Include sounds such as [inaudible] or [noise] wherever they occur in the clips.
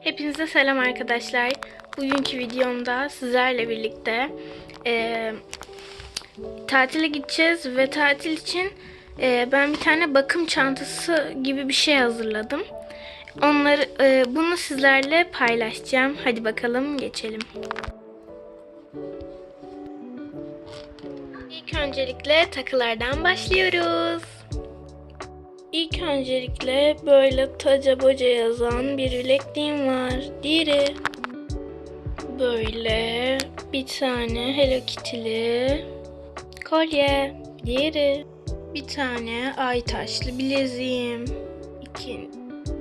Hepinize selam arkadaşlar. Bugünkü videomda sizlerle birlikte eee, tatile gideceğiz ve tatil için eee, ben bir tane bakım çantası gibi bir şey hazırladım. Onları eee, bunu sizlerle paylaşacağım. Hadi bakalım geçelim. İlk öncelikle takılardan başlıyoruz. İlk öncelikle böyle taca boca yazan bir bilekliğim var. Diğeri böyle bir tane Hello Kitty'li kolye. Diğeri bir tane ay taşlı bileziğim. İki,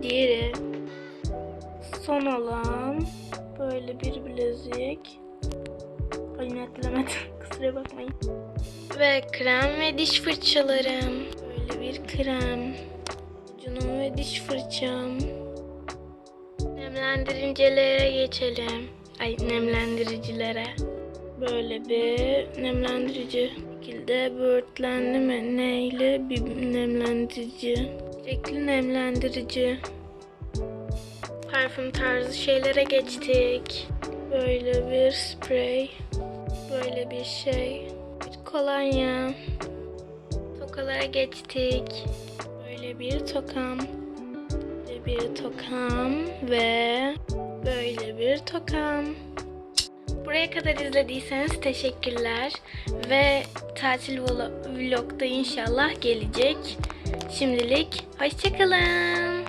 diğeri son olan böyle bir bilezik. Ay netlemedim. [laughs] Kusura bakmayın. Ve krem ve diş fırçalarım. Böyle bir krem. Ucunum ve diş fırçam. Nemlendiricilere geçelim. Ay nemlendiricilere. Böyle bir nemlendirici. Şekilde böğürtlenli mi neyle bir nemlendirici. Sürekli nemlendirici. Parfüm tarzı şeylere geçtik. Böyle bir sprey. Böyle bir şey. Bir kolonya. Tokalara geçtik. Böyle bir tokam. Böyle bir tokam ve böyle bir tokam. Buraya kadar izlediyseniz teşekkürler ve tatil vlo- vlogda inşallah gelecek. Şimdilik hoşçakalın.